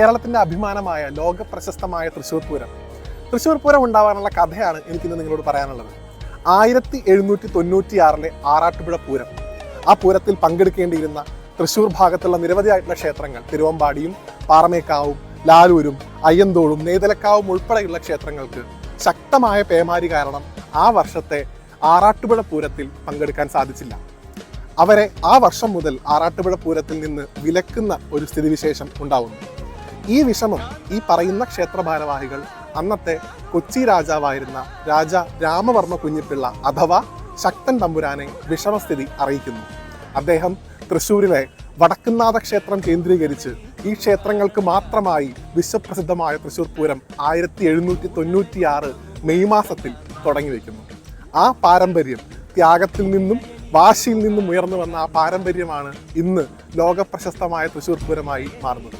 കേരളത്തിന്റെ അഭിമാനമായ ലോക പ്രശസ്തമായ തൃശ്ശൂർ പൂരം. തൃശ്ശൂർ പൂരം ഉണ്ടാവാനുള്ള കഥയാണ് എനിക്കിന്ന് നിങ്ങളോട് പറയാനുള്ളത്. ആയിരത്തി എഴുന്നൂറ്റി തൊണ്ണൂറ്റിയാറിലെ ആറാട്ടുപുഴ പൂരം. ആ പൂരത്തിൽ പങ്കെടുക്കേണ്ടിയിരുന്ന തൃശ്ശൂർ ഭാഗത്തുള്ള നിരവധിയായിട്ടുള്ള ക്ഷേത്രങ്ങൾ തിരുവമ്പാടിയും പാറമേക്കാവും ലാലൂരും അയ്യന്തോളും നെയ്തലക്കാവും ഉൾപ്പെടെയുള്ള ക്ഷേത്രങ്ങൾക്ക് ശക്തമായ പേമാരി കാരണം ആ വർഷത്തെ ആറാട്ടുപുഴ പൂരത്തിൽ പങ്കെടുക്കാൻ സാധിച്ചില്ല. അവരെ ആ വർഷം മുതൽ ആറാട്ടുപുഴ പൂരത്തിൽ നിന്ന് വിലക്കുന്ന ഒരു സ്ഥിതിവിശേഷം ഉണ്ടാവുന്നു. ഈ വിഷമം ഈ പറയുന്ന ക്ഷേത്ര ഭാരവാഹികൾ അന്നത്തെ കൊച്ചി രാജാവായിരുന്ന രാജ രാമവർമ്മ കുഞ്ഞിപ്പിള്ള അഥവാ ശക്തൻ തമ്പുരാനെ വിഷമസ്ഥിതി അറിയിക്കുന്നു. അദ്ദേഹം തൃശ്ശൂരിലെ വടക്കുന്നാഥ ക്ഷേത്രം കേന്ദ്രീകരിച്ച് ഈ ക്ഷേത്രങ്ങൾക്ക് മാത്രമായി വിശ്വപ്രസിദ്ധമായ തൃശ്ശൂർ പൂരം ആയിരത്തി എഴുന്നൂറ്റി തൊണ്ണൂറ്റിയാറ് മെയ് മാസത്തിൽ തുടങ്ങി വയ്ക്കുന്നു. ആ പാരമ്പര്യം ത്യാഗത്തിൽ നിന്നും വാശിയിൽ നിന്നും ഉയർന്നു വന്ന ആ പാരമ്പര്യമാണ് ഇന്ന് ലോകപ്രശസ്തമായ തൃശ്ശൂർ പൂരമായി മാറുന്നത്.